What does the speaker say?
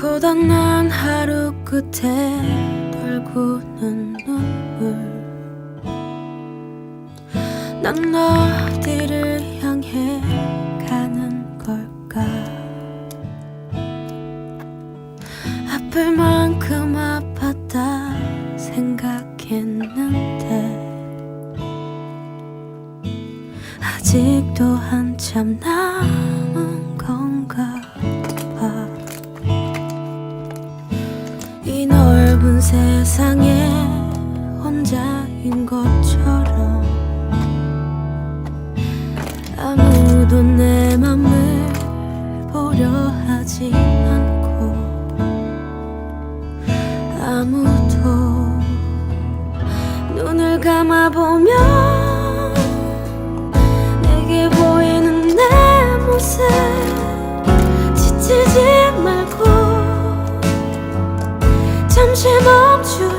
고단한 하루 끝에 돌고는 눈물. 난 어디를 향해 가는 걸까? 아플 만큼 아팠다 생각했는데. 아직도 한참 남은 넓은 세상에 혼자인 것처럼 아무도 내 맘을 보려 하지 않고 아무도 눈을 감아보면 잠시 멈추.